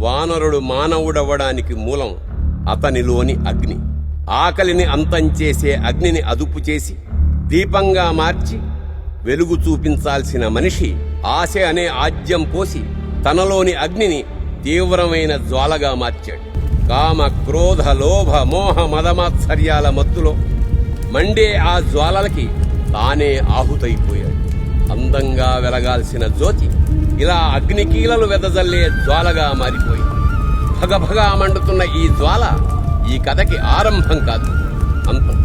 వానరుడు మానవుడవ్వడానికి మూలం అతనిలోని అగ్ని. ఆకలిని అంతం చేసే అగ్నిని అదుపు చేసి దీపంగా మార్చి వెలుగు చూపించాల్సిన మనిషి ఆశ అనే ఆజ్యం పోసి తనలోని అగ్నిని తీవ్రమైన జ్వాలగా మార్చాడు. కామ క్రోధ లోభ మోహ మదమాత్సర్యాల మత్తులో మండే ఆ జ్వాలలకి తానే ఆహుతైపోయాడు. అందంగా వెలగాల్సిన జ్యోతి ఇలా అగ్నికీలలు వెదజల్లే జ్వాలగా మారిపోయింది భగభగా మండుతున్న ఈ జ్వాల ఈ కథకి ఆరంభం కాదు అంతం.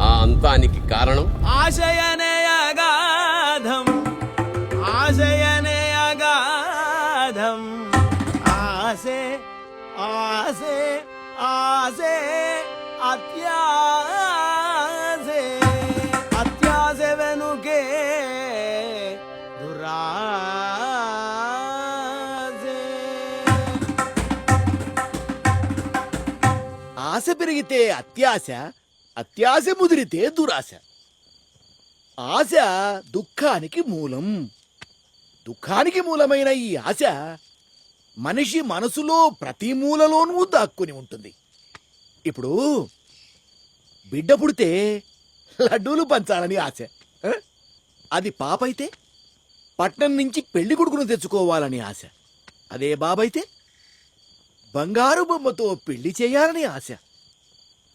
ఆ అంతానికి కారణం ఆశయనేయగా ఆశ పెరిగితే అత్యాశ అత్యాశ ముదిరితే దురాశ. ఆశ దుఃఖానికి మూలం. దుఃఖానికి మూలమైన ఈ ఆశ మనిషి మనసులో ప్రతి మూలలోనూ దాక్కుని ఉంటుంది. ఇప్పుడు బిడ్డ పుడితే లడ్డూలు పంచాలని ఆశ. అది పాపైతే పట్నం నుంచి పెళ్ళి కొడుకును తెచ్చుకోవాలని ఆశ. అదే బాబైతే బంగారు బొమ్మతో పెళ్ళి చేయాలని ఆశ.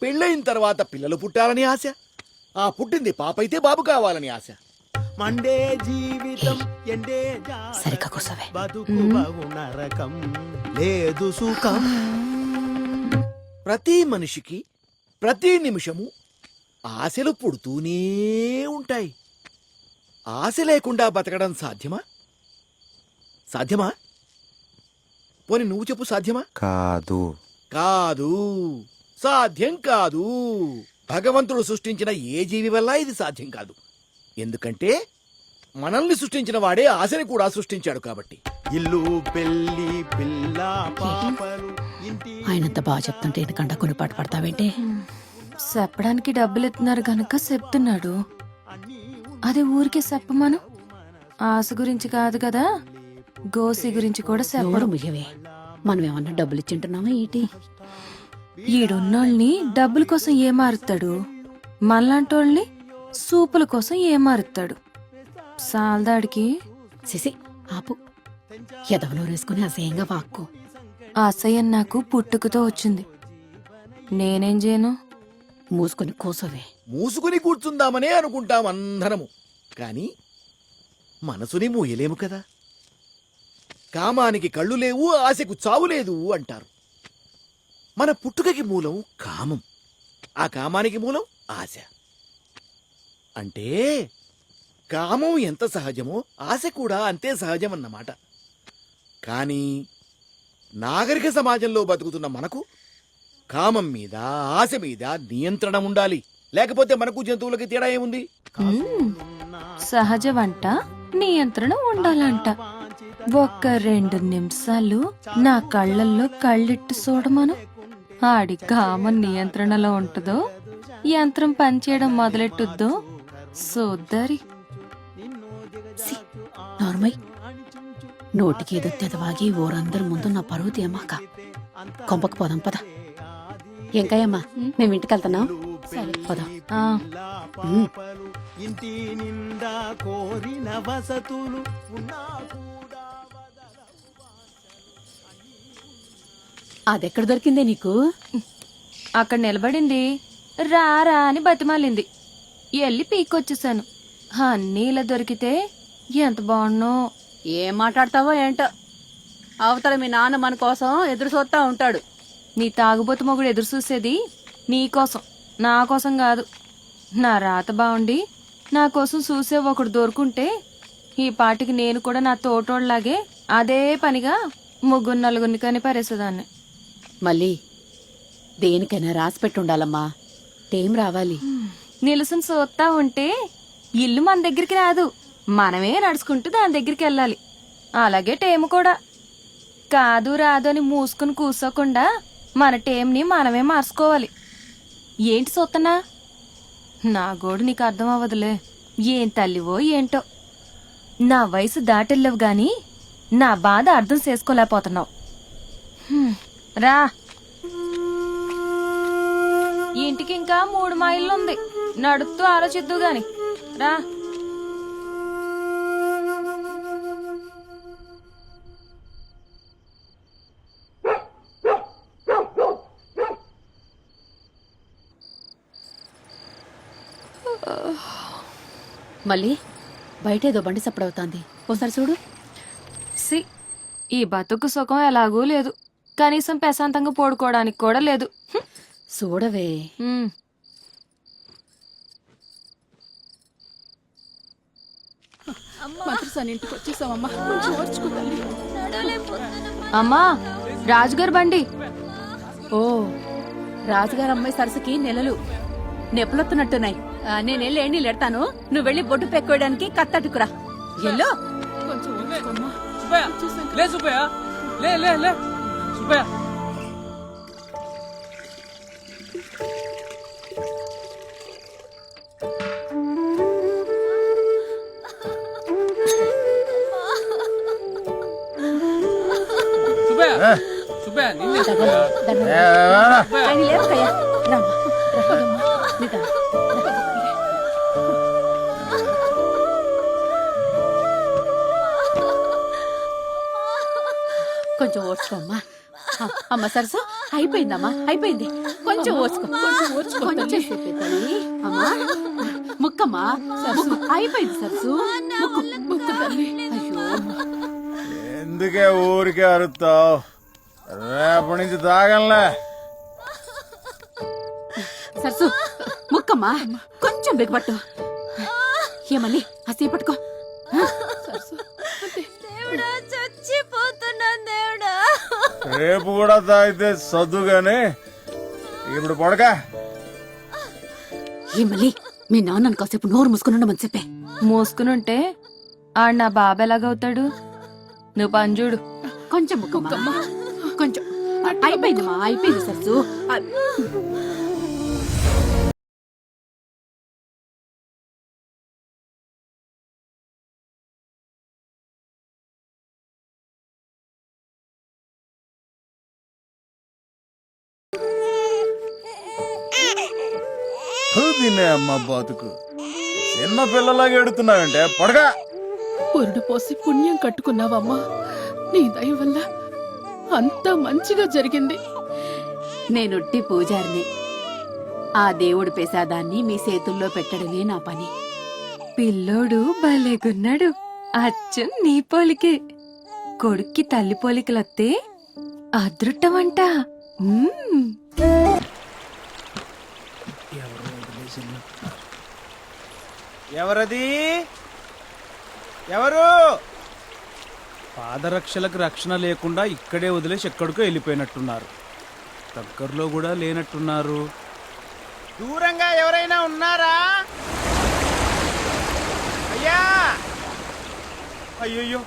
పెళ్ళయిన తర్వాత పిల్లలు పుట్టాలని ఆశ. ఆ పుట్టింది పాపైతే బాబు కావాలని ఆశ. మండే జీవితం ఎండే సరిగ్గా కూర్చోవే. బతుకు బహు నరకం. లేదు సుఖం. ప్రతి మనిషికి ప్రతి నిమిషము ఆశలు పుడుతూనే ఉంటాయి. ఆశ లేకుండా బతకడం సాధ్యమా? సాధ్యమా? పోని నువ్వు చెప్పు సాధ్యమా? కాదు. కాదు. సాధ్యం కాదు. భగవంతుడు సృష్టించిన ఏ జీవి వల్ల ఇది సాధ్యం కాదు. ఎందుకంటే మనల్ని సృష్టించిన వాడే ఆశని కూడా సృష్టించాడు కాబట్టి. ఇల్లు పెళ్ళి పిల్ల పాపలు ఇంటి ఆయనంత బాగా చెప్తుంటే ఎందుకంట కొన్ని పాట పడతావేంటి? చెప్పడానికి డబ్బులు ఇస్తున్నారు గనక చెప్తున్నాడు. అది ఊరికే చెప్పమను? ఆశ గురించి కాదు కదా? గోసి గురించి కూడా ఎవరు చెప్పడు ముయ్యవే? మనం ఏమన్నా డబ్బులు ఇచ్చింటున్నామా ఏంటి? ఈడున్నోళ్ళని డబ్బుల కోసం ఏమారుతాడు? మనలాంటోళ్ళని సూపుల కోసం ఏమారుతాడు? సాల్దాడికి సిసి ఆపు. ఎదవనూరేసుకుని అసహ్యంగా వాక్కు. అసహ్యం నాకు పుట్టుకతో వచ్చింది. నేనేం చేయను? మూసుకొని కూసోవే. మూసుకుని కూర్చుందామనే అనుకుంటాం అందరము. కాని మనసుని మూయలేము కదా? కామానికి కళ్ళు లేవు ఆశకు చావు లేదు అంటారు. మన పుట్టుకకి మూలం కామం. ఆ కామానికి మూలం ఆశ. అంటే కామం ఎంత సహజమో ఆశ కూడా అంతే సహజం అన్నమాట కానీ నాగరిక సమాజంలో బతుకుతున్న మనకు కామం మీద ఆశ మీద నియంత్రణ ఉండాలి. లేకపోతే మనకు జంతువులకి తేడా ఏముంది? సహజ వంట నియంత్రణ ఉండాలంట. ఒక్క రెండు నిమిషాలు నా కళ్ళల్లో కళ్ళెట్టు చూడమను. ఆడి కామం నియంత్రణలో ఉంటుందో యంత్రం పనిచేయడం మొదలెట్టుద్దో సోద్దరి. సి నార్మల్ నోటికి ఏదో తెదవాగి ఊరందరి ముందు నా పరువు తీయమాక. కొంపకు పోదాం పద. ఎంకాయమ్మా మేము ఇంటికి వెళ్తున్నాం? పోదాం. ఇంటి నిండా కోరిన వసతులు అదెక్కడ దొరికిందే నీకు? అక్కడ నిలబడింది. రారా అని బతిమాలింది. ఎల్లి పీక్కొచ్చేసాను. అన్నీ ఇలా దొరికితే ఎంత బాగున్నో ఏం మాట్లాడతావో ఏంటో. అవతల మీ నాన్న మన కోసం ఎదురు చూస్తా ఉంటాడు. నీ తాగుబోతు మొగుడు ఎదురు చూసేది నీ కోసం నా కోసం కాదు. నా రాత బాగుండి నా కోసం చూసే ఒకడు దొరుకుంటే ఈ పాటికి నేను కూడా నా తోటోళ్ళలాగే అదే పనిగా ముగ్గురు నలుగురిని కానీ పరేసేదాన్ని మళ్ళీ దేనికైనా రాసి పెట్టుండాలమ్మా. టేం రావాలి. నిలుసుని చూస్తా ఉంటే ఇల్లు మన దగ్గరికి రాదు. మనమే నడుచుకుంటూ దాని దగ్గరికి వెళ్ళాలి. అలాగే టేము కూడా. కాదు రాదు అని మూసుకుని కూర్చోకుండా మన టేంని మనమే మార్చుకోవాలి. ఏంటి చూస్తున్నా నా గోడు నీకు అర్థం అవ్వదులే. ఏం తల్లివో ఏంటో. నా వయసు దాటెళ్ళవు గాని నా బాధ అర్థం చేసుకోలేకపోతున్నావు. రా. ఈ ఇంటికి ఇంకా మూడు మైళ్ళు ఉంది నడుస్తూ ఆలోచిద్దు గాని. రా. మళ్ళీ బయట ఏదో బండి సప్పుడవుతోంది. ఓసారి చూడు. సి ఈ బతుకు సుఖం ఎలాగూ లేదు. కనీసం ప్రశాంతంగా పడుకోవడానికి కూడా లేదు. చూడవే. ఇంటికి. అమ్మా రాజుగారు బండి. ఓ రాజుగారు అమ్మాయి సరస్సుకి నెలలు. నెప్పులొత్తున్నట్టున్నాయి నేను వెళ్ళి నీళ్ళు ఎడతాను. నువ్వు వెళ్ళి బొట్టు పెట్టుకోవడానికి కత్తట్టుకురా ఎల్లో. కొంచెం లే లే లే. కొంచెం ఓర్చుకోమ్మా ఆ, అమ్మ సరసు అయిపోయిందమ్మా అయిపోయింది. కొంచెం ఓర్చుకో కొంచెం అమ్మా ముక్కమ్మా ముక్కు అయిపోయింది సరసు. ముక్కు ముక్కు తల్లి. అయ్యో. ఎందుకే ఊరికే అరుస్తావు? రేపటి నుంచి తాగంలే. సరసు ముక్కమ్మా కొంచెం బిగపట్టు. ఏమని అసీ పట్టుకో రేపు కూడా తాగితే సర్దుగాని. ఇప్పుడు పడక. మీ నాన్నను కాసేపు నోరు మూసుకుని ఉండమని చెప్పే. మూసుకునుంటే ఆడు నా బాబు ఎలాగవుతాడు? నువ్వు పని చూడు. కొంచెం ముక్కమ్మా. కొంచెం. అయిపోయిందమ్మా అయిపోయింది సరసు. తినే అమ్మ బతుకు. చిన్న పిల్లలాగా ఎడుతున్నావంటే పడక. పురుడు పోసి పుణ్యం కట్టుకున్నావమ్మా. నీ దయ వల్ల అంతా మంచిగా జరిగింది. నేనుట్టి పూజారిని. ఆ దేవుడి ప్రసాదాన్ని మీ చేతుల్లో పెట్టడమే నా పని. పిల్లోడు భలేగున్నాడు. అచ్చం నీ పోలికే. కొడుక్కి తల్లి పోలికలొత్తే అదృట్టమంట మ్మ్. ఎవరది? ఎవరు? పాదరక్షలకు రక్షణ లేకుండా ఇక్కడే వదిలేసి ఎక్కడికో వెళ్ళిపోయినట్టున్నారు. దగ్గరలో కూడా లేనట్టున్నారు. దూరంగా ఎవరైనా ఉన్నారా? అయ్యా! అయ్యయ్యో!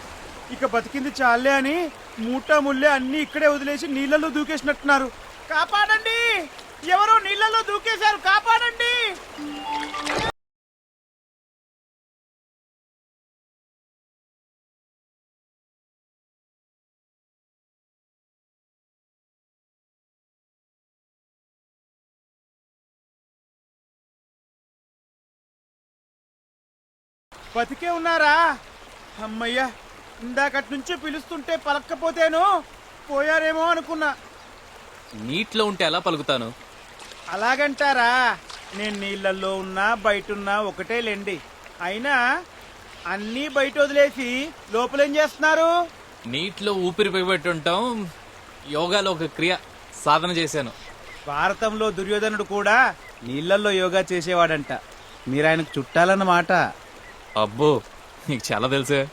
ఇక బతికింది చాలే అని మూటా ముల్లే అన్ని ఇక్కడే వదిలేసి నీళ్ళలో దూకేసినట్టున్నారు. కాపాడండి! ఎవరో నీళ్ళలో దూకేశారు కాపాడండి! బతికే ఉన్నారా? అమ్మయ్యా ఇందాకటి నుంచి పిలుస్తుంటే పలక్కపోతేను పోయారేమో అనుకున్నా. నీటిలో ఉంటే ఎలా పలుకుతాను? అలాగంటారా? నేను నీళ్ళల్లో ఉన్నా బయటున్నా ఒకటే లెండి. అయినా అన్నీ బయట వదిలేసి లోపలేం చేస్తున్నారు? నీటిలో ఊపిరి బిగబెట్టుంటాం యోగాలో ఒక క్రియ సాధన చేశాను. భారతంలో దుర్యోధనుడు కూడా నీళ్ళల్లో యోగా చేసేవాడంట. మీరు ఆయనకు చుట్టాలన్నమాట. అబ్బో నీకు చాలా తెలుసే.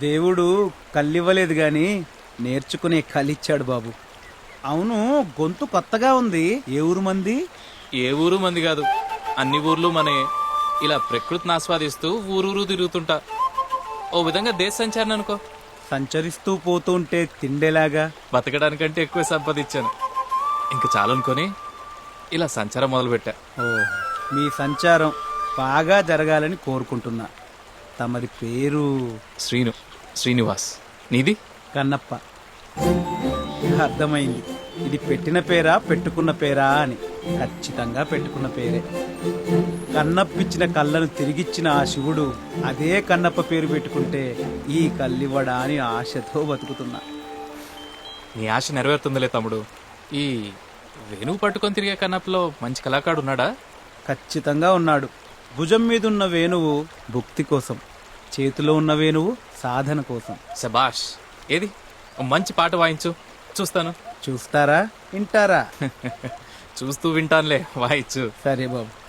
దేవుడు కళ్ళివ్వలేదు గాని నేర్చుకునే కళ్ళిచ్చాడు బాబు. అవును గొంతు కొత్తగా ఉంది. ఏ ఊరు మంది? ఏ ఊరు మంది కాదు. అన్ని ఊర్లు మనే. ఇలా ప్రకృతిని ఆస్వాదిస్తూ ఊరూరు తిరుగుతుంటా. ఓ విధంగా దేశ సంచారణ అనుకో. సంచరిస్తూ పోతుంటే తిండేలాగా. బతకడానికంటే ఎక్కువ సంపాదించాను. ఇంకా చాలనుకొని ఇలా సంచారం మొదలుపెట్టా. ఓ మీ సంచారం బాగా జరగాలని కోరుకుంటున్నా. తమరి పేరు శ్రీను శ్రీనివాస్. నీది? కన్నప్ప. అర్థమైంది. ఇది పెట్టిన పేరా పెట్టుకున్న పేరా అని. ఖచ్చితంగా పెట్టుకున్న పేరే. కన్నప్పిచ్చిన కళ్ళను తిరిగిచ్చిన ఆ శివుడు అదే కన్నప్ప పేరు పెట్టుకుంటే ఈ కల్లివ్వడా అని ఆశతో బతుకుతున్నా. నీ ఆశ నెరవేరుతుందిలే తమ్ముడు. ఈ వేణువు పట్టుకొని తిరిగే కన్నప్పలో మంచి కళాకారుడు ఉన్నాడా? ఖచ్చితంగా ఉన్నాడు. భుజం మీద ఉన్న వేణువు భుక్తి కోసం చేతిలో ఉన్న వేణువు సాధన కోసం. శబాష్ ఏది? ఓ మంచి పాట వాయించు. చూస్తాను. చూస్తారా? వింటారా? చూస్తూ వింటానులే వాయించు. సరే బాబు.